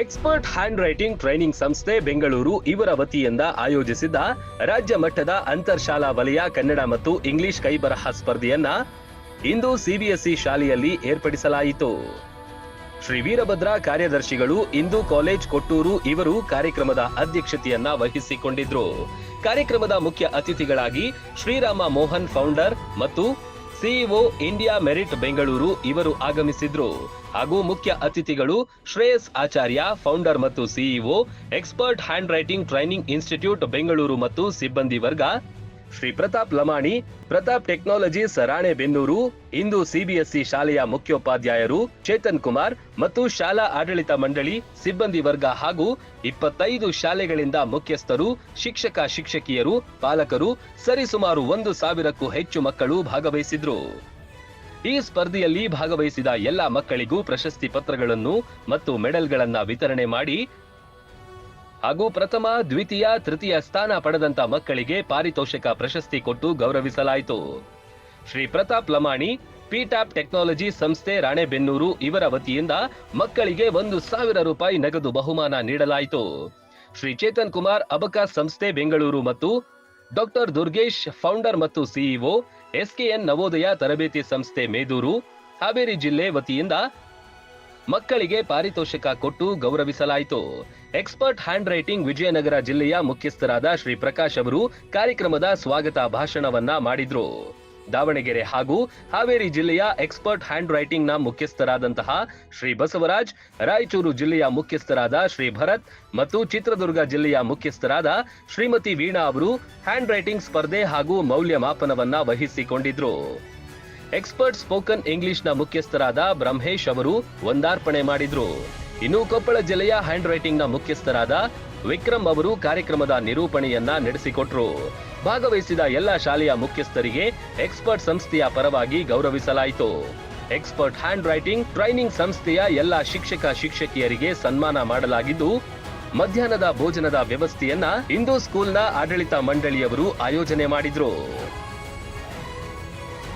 Expert hand writing training ಸಂಸ್ಥೆ ಬೆಂಗಳೂರು ಇವರ ವತಿಯಿಂದ ಆಯೋಜಿಸಿದ್ದ ರಾಜ್ಯ ಮಟ್ಟದ ಅಂತರ್ಶಾಲಾ ವಲಯ ಕನ್ನಡ ಮತ್ತು ಇಂಗ್ಲಿಷ್ ಕೈಬರಹ ಸ್ಪರ್ಧೆಯನ್ನ ಇಂದು ಸಿಬಿಎಸ್ಇ ಶಾಲೆಯಲ್ಲಿ ಏರ್ಪಡಿಸಲಾಯಿತು. ಶ್ರೀ ವೀರಭದ್ರ ಕಾರ್ಯದರ್ಶಿಗಳು ಇಂದು ಕಾಲೇಜ್ ಕೊಟ್ಟೂರು ಇವರು ಕಾರ್ಯಕ್ರಮದ ಅಧ್ಯಕ್ಷತೆಯನ್ನ ವಹಿಸಿಕೊಂಡಿದ್ರು. ಕಾರ್ಯಕ್ರಮದ ಮುಖ್ಯ ಅತಿಥಿಗಳಾಗಿ ಶ್ರೀರಾಮ ಮೋಹನ್ ಫೌಂಡರ್ ಮತ್ತು ಸಿಇಒ ಇಂಡಿಯಾ ಮೆರಿಟ್ ಬೆಂಗಳೂರು ಇವರು ಆಗಮಿಸಿದ್ರು. ಹಾಗೂ ಮುಖ್ಯ ಅತಿಥಿಗಳು ಶ್ರೇಯಸ್ ಆಚಾರ್ಯ, ಫೌಂಡರ್ ಮತ್ತು CEO, expert handwriting training institute Bengaluru ಮತ್ತು ಸಿಬ್ಬಂದಿ ವರ್ಗ ಶ್ರೀ ಪ್ರತಾಪ್ ಲಮಾಣಿ, ಪ್ರತಾಪ್ ಟೆಕ್ನಾಲಜಿ ಸರಾಣೆ ಬೆನ್ನೂರು, ಇಂದು ಸಿಬಿಎಸ್ಇ ಶಾಲೆಯ ಮುಖ್ಯೋಪಾಧ್ಯಾಯರು ಚೇತನ್ ಕುಮಾರ್ ಮತ್ತು ಶಾಲಾ ಆಡಳಿತ ಮಂಡಳಿ ಸಿಬ್ಬಂದಿ ವರ್ಗ ಹಾಗೂ ಇಪ್ಪತ್ತೈದು ಶಾಲೆಗಳಿಂದ ಮುಖ್ಯಸ್ಥರು, ಶಿಕ್ಷಕ ಶಿಕ್ಷಕಿಯರು, ಪಾಲಕರು ಸರಿಸುಮಾರು ಒಂದು ಸಾವಿರಕ್ಕೂ ಹೆಚ್ಚು ಮಕ್ಕಳು ಭಾಗವಹಿಸಿದ್ರು. ಈ ಸ್ಪರ್ಧೆಯಲ್ಲಿ ಭಾಗವಹಿಸಿದ ಎಲ್ಲ ಮಕ್ಕಳಿಗೂ ಪ್ರಶಸ್ತಿ ಪತ್ರಗಳನ್ನು ಮತ್ತು ಮೆಡಲ್ಗಳನ್ನು ವಿತರಣೆ ಮಾಡಿ ಹಾಗೂ ಪ್ರಥಮ, ದ್ವಿತೀಯ, ತೃತೀಯ ಸ್ಥಾನ ಪಡೆದಂತ ಮಕ್ಕಳಿಗೆ ಪಾರಿತೋಷಕ ಪ್ರಶಸ್ತಿ ಕೊಟ್ಟು ಗೌರವಿಸಲಾಯಿತು. ಶ್ರೀ ಪ್ರತಾಪ್ ಲಮಾಣಿ ಪಿಟ್ಯಾಪ್ ಟೆಕ್ನಾಲಜಿ ಸಂಸ್ಥೆ ರಾಣೆಬೆನ್ನೂರು ಇವರ ವತಿಯಿಂದ ಮಕ್ಕಳಿಗೆ ಒಂದು ಸಾವಿರ ರೂಪಾಯಿ ನಗದು ಬಹುಮಾನ ನೀಡಲಾಯಿತು. ಶ್ರೀ ಚೇತನ್ ಕುಮಾರ್ ಅಬಕಾ ಸಂಸ್ಥೆ ಬೆಂಗಳೂರು ಮತ್ತು ಡಾಕ್ಟರ್ ದುರ್ಗೇಶ್ ಫೌಂಡರ್ ಮತ್ತು ಸಿಇಒ ಎಸ್ಕೆಎನ್ ನವೋದಯ ತರಬೇತಿ ಸಂಸ್ಥೆ ಮೇದೂರು, ಹಾವೇರಿ ಜಿಲ್ಲೆ ವತಿಯಿಂದ ಮಕ್ಕಳಿಗೆ ಪಾರಿತೋಷಕ ಕೊಟ್ಟು ಗೌರವಿಸಲಾಯಿತು. ಎಕ್ಸ್ಪರ್ಟ್ ಹ್ಯಾಂಡ್ ರೈಟಿಂಗ್ ವಿಜಯನಗರ ಜಿಲ್ಲೆಯ ಮುಖ್ಯಸ್ಥರಾದ ಶ್ರೀ ಪ್ರಕಾಶ್ ಅವರು ಕಾರ್ಯಕ್ರಮದ ಸ್ವಾಗತ ಭಾಷಣವನ್ನ ಮಾಡಿದ್ರು. ದಾವಣಗೆರೆ ಹಾಗೂ ಹಾವೇರಿ ಜಿಲ್ಲೆಯ ಎಕ್ಸ್ಪರ್ಟ್ ಹ್ಯಾಂಡ್ ರೈಟಿಂಗ್ನ ಮುಖ್ಯಸ್ಥರಾದಂತಹ ಶ್ರೀ ಬಸವರಾಜ್, ರಾಯಚೂರು ಜಿಲ್ಲೆಯ ಮುಖ್ಯಸ್ಥರಾದ ಶ್ರೀ ಭರತ್ ಮತ್ತು ಚಿತ್ರದುರ್ಗ ಜಿಲ್ಲೆಯ ಮುಖ್ಯಸ್ಥರಾದ ಶ್ರೀಮತಿ ವೀಣಾ ಅವರು ಹ್ಯಾಂಡ್ ರೈಟಿಂಗ್ ಸ್ಪರ್ಧೆ ಹಾಗೂ ಮೌಲ್ಯಮಾಪನವನ್ನ ವಹಿಸಿಕೊಂಡಿದ್ರು. ಎಕ್ಸ್ಪರ್ಟ್ ಸ್ಪೋಕನ್ ಇಂಗ್ಲಿಷ್ನ ಮುಖ್ಯಸ್ಥರಾದ ಬ್ರಹ್ಮೇಶ್ ಅವರು ಒಂದಾರ್ಪಣೆ ಮಾಡಿದ್ರು. ಇನ್ನು ಕೊಪ್ಪಳ ಜಿಲ್ಲೆಯ ಹ್ಯಾಂಡ್ ರೈಟಿಂಗ್ನ ಮುಖ್ಯಸ್ಥರಾದ ವಿಕ್ರಮ್ ಅವರು ಕಾರ್ಯಕ್ರಮದ ನಿರೂಪಣೆಯನ್ನ ನಡೆಸಿಕೊಟ್ರು. ಭಾಗವಹಿಸಿದ ಎಲ್ಲ ಶಾಲೆಯ ಮುಖ್ಯಸ್ಥರಿಗೆ ಎಕ್ಸ್ಪರ್ಟ್ ಸಂಸ್ಥೆಯ ಪರವಾಗಿ ಗೌರವಿಸಲಾಯಿತು. ಎಕ್ಸ್ಪರ್ಟ್ ಹ್ಯಾಂಡ್ ರೈಟಿಂಗ್ ಟ್ರೈನಿಂಗ್ ಸಂಸ್ಥೆಯ ಎಲ್ಲ ಶಿಕ್ಷಕ ಶಿಕ್ಷಕಿಯರಿಗೆ ಸನ್ಮಾನ ಮಾಡಲಾಗಿದ್ದು, ಮಧ್ಯಾಹ್ನದ ಭೋಜನದ ವ್ಯವಸ್ಥೆಯನ್ನ ಇಂದು ಸ್ಕೂಲ್ನ ಆಡಳಿತ ಮಂಡಳಿಯವರು ಆಯೋಜನೆ ಮಾಡಿದ್ರು.